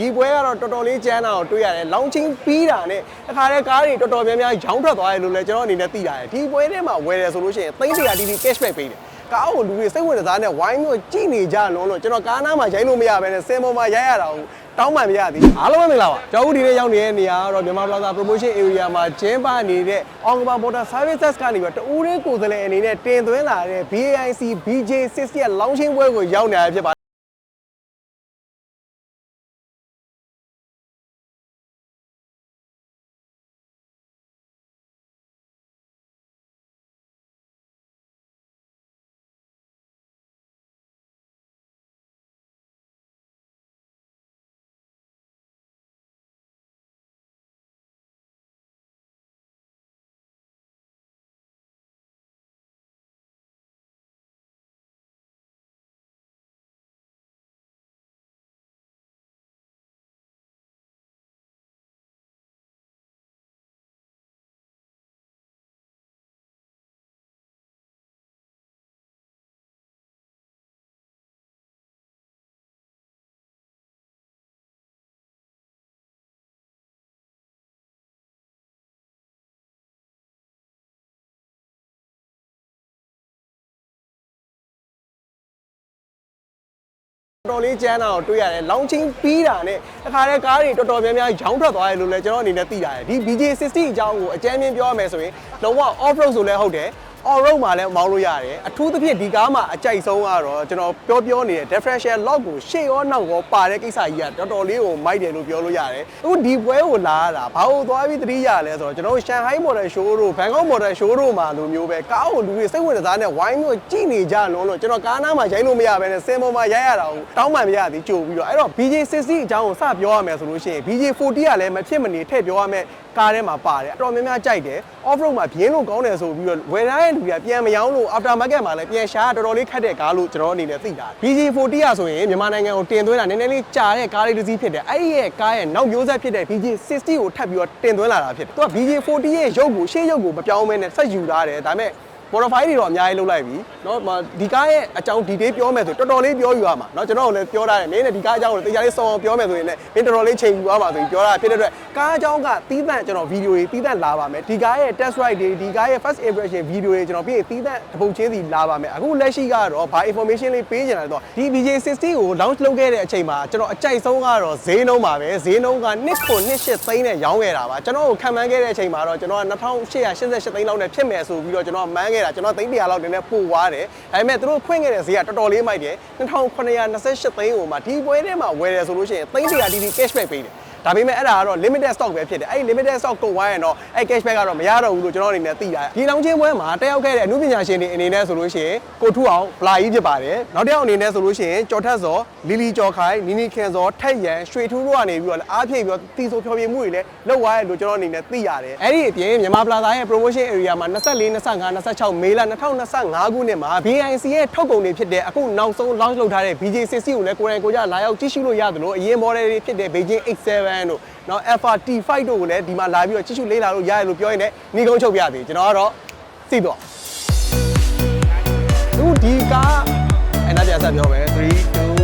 ဒီပွဲကတော့တော်တော်လေးကျန်းတာကိုတွေ့ရတယ်လောင်းချင်းပြီးတာနဲ့တခါတည်းကားတွေတော်တော်များများရောင်းထွက်သွားတယ်လို့လည်းကျွန်တော်အနေနဲ့သိရတယ်ဒီပွဲထဲမှာဝယ်တယ်ဆိုလို့ရှိရင်သိန်း100တီတီ cashback ပေးတယ်ကားကိုလူတွေစိတ်ဝင်စားတဲ့ဝိုင်းမျိုးကြည့်နေကြလုံးလို့ကျွန်တော်ကားနားမှာရိုင်းလို့မရဘဲနဲ့စင်ပေါ်မှာရိုက်ရတာကိုတောင်းပန်မရသေးဘူးအားလုံးပဲမင်္ဂလာပါကျွန်တော်တို့ဒီနေ့ရောက်နေတဲ့နေရာကတော့မြန်မာ Plaza Promotion Area မှာကျင်းပနေတဲ့ Ongba Motor Services ကနေပြီးတော့တူးရင်းကိုယ်စားလှယ်အနေနဲ့တင်သွင်းလာတဲ့ BAIC BJ60 ရဲ့လောင်းချင်းပွဲကိုရောက်နေတာဖြစ်ပါ တယ်တော်တော်လေးကျန်းတာကိုတွေ့ရတယ်လောင်းချင်းပြီးတာနဲ့တခါတည်းကားတွေတော်တော်များများရောင်းထွက်သွားတယ်လို့လည်းကျွန်တော်အနေနဲ့သိရတယ်ဒီ BJ60 အကြောင်းကိုအကြမ်းမြင်ပြောရမယ်ဆိုရင်လုံးဝ off road ဆိုလည်းဟုတ်တယ် on road မှာလည်းမောင်းလို့ရတယ်အထူးသဖြင့်ဒီကားမှာအကြိုက်ဆုံးကတော့ကျွန်တော်ပြောပြောနေတဲ့ differential lock ကိုရှေ့ရောနောက်ရောပါတဲ့ကိစ္စကြီးကတော်တော်လေးကိုမိုက်တယ်လို့ပြောလို့ရတယ်အခုဒီပွဲကိုလာရတာဘာလို့သွားပြီးသတိရလဲဆိုတော့ကျွန်တော်တို့ Shanghai Model Show တို့ Bangkok Model Show တို့မှာလိုမျိုးပဲကားကိုလူတွေစိတ်ဝင်စားတဲ့ဝိုင်းမျိုးကြည့်နေကြလုံးလို့ကျွန်တော်ကားနားမှာရိုင်းလို့မရဘဲနဲ့စင်ပေါ်မှာရိုက်ရတာကိုတောင်းပန်မရသေးကြိုပြီးတော့အဲ့တော့ BJ60 အကြောင်းကိုစပြောရမယ်ဆိုလို့ရှိရင် BJ40 ကလည်းမဖြစ်မနေထည့်ပြောရမယ် ကားထဲမှာပါတယ်အတော်များများကြိုက်တယ် off road မှာပြင်းလို့ကောင်းတယ်ဆိုပြီးတော့ဝယ်ထားတဲ့လူတွေကပြန်မရောင်းလို့ after market မှာလည်းပြန်ရှားတော်တော်လေးခက်တဲ့ကားလို့ကျွန်တော်အနေနဲ့သိတာ BJ40 ကဆိုရင်မြန်မာနိုင်ငံကိုတင်သွင်းတာနည်းနည်းလေးကြာတဲ့ကားလေးတစ်စီးဖြစ်တယ်အဲ့ဒီရဲ့ကားရဲ့နောက်မျိုးဆက်ဖြစ်တဲ့ BJ60 ကိုထပ်ပြီးတော့တင်သွင်းလာတာဖြစ်တယ်သူက BJ40 ရဲ့ရုပ်ကိုရှေ့ရုပ်ကိုမပြောင်းမဲနဲ့ဆက်ယူထားတယ်ဒါပေမဲ့ modify တွေတော့အများကြီးလုပ်လိုက်ပြီเนาะဒီကားရဲ့အကြောင်း detail ပြောမယ်ဆိုတော်တော်လေးပြောယူရမှာเนาะကျွန်တော်တို့လည်းပြောထားတယ်မင်းနဲ့ဒီကားအကြောင်းကိုတရားလေးစောအောင်ပြောမယ်ဆိုရင်လည်းမင်းတော်တော်လေးချိန်ယူရမှာဆိုပြီးပြောတာဖြစ်တဲ့အတွက်ကားအကြောင်းကတီးသန့်ကျွန်တော်ဗီဒီယိုတွေတီးသန့်လာပါမယ်ဒီကားရဲ့ test ride တွေဒီကားရဲ့ first impression ဗီဒီယိုတွေကျွန်တော်ပြီးရင်တီးသန့်တစ်ပုံချင်းစီလာပါမယ်အခုလက်ရှိကတော့ဘာ information လေးပေးချင်တာလဲဆိုတော့ဒီ BJ60 ကို launch လုပ်ခဲ့တဲ့အချိန်မှာကျွန်တော်အကြိုက်ဆုံးကတော့ဈေးနှုန်းပါပဲဈေးနှုန်းက1.28သိန်းနဲ့ရောင်းခဲ့တာပါကျွန်တော်ကိုခံမှန်းခဲ့တဲ့အချိန်မှာတော့ကျွန်တော်က2888သိန်းလောက်နဲ့ဖြစ်မယ်ဆိုပြီးတော့ကျွန်တော်မှန်းခဲ့ တာကျွန်တော်သိန်း100လောက်နည်းနည်းပို့သွားတယ်ဒါပေမဲ့သူတို့ဖွင့်ခဲ့တဲ့ဈေးကတော်တော်လေးမိုက်တယ်2928သိန်းကိုမှဒီပွဲထဲမှာဝယ်တယ်ဆိုလို့ရှိရင်သိန်း100တီတီ cashback ပေးတယ် ဒါပေမဲ့အဲ့ဒါကတော့ limited stock ပဲဖြစ်တယ်အဲ့ဒီ limited stock ကုန်သွားရင်တော့အဲ့ cashback ကတော့မရတော့ဘူးလို့ကျွန်တော်အနေနဲ့သိရတယ်ဒီလောင်းချင်းပွဲမှာတက်ရောက်ခဲ့တဲ့အမှုပညာရှင်တွေအနေနဲ့ဆိုလို့ရှိရင်ကိုထုအောင်ဗလာကြီးဖြစ်ပါတယ်နောက်တစ်ယောက်အနေနဲ့ဆိုလို့ရှိရင်ကျော်ထက်စောလီလီကျော်ခိုင်နီနီခင်စောထက်ရန်ရွှေထူးတို့ကနေပြီးတော့အားဖြည့်ပြီးတော့တီဆိုဖျော်ဖြေမှုတွေလည်းလုပ်သွားတယ်လို့ကျွန်တော်အနေနဲ့သိရတယ်အဲ့ဒီအပြင်မြန်မာပလာဇာရဲ့ promotion area မှာ24 25 26မေလ2025ခုနှစ်မှာ BIC ရဲ့ထုတ်ကုန်တွေဖြစ်တဲ့အခုနောက်ဆုံး launch လုပ်ထားတဲ့ BJ60 ကိုလည်းကိုယ်တိုင်ကိုယ်ကျလာရောက်ကြည့်ရှုလို့ရတယ်လို့အရင် model တွေဖြစ်တဲ့ Beijing X7 တို့နော် Alpha T5 တို့ကိုလည်းဒီမှာလာပြီးတော့ကြည့်ရှုလေ့လာလို့ရတယ်လို့ပြောရင်လည်းနေကုန်းချုပ်ပြသေးကျွန်တော်ကတော့သိတော့သူဒီကားအဲ့ဒါပြန်ဆက်ပြောမယ်3 2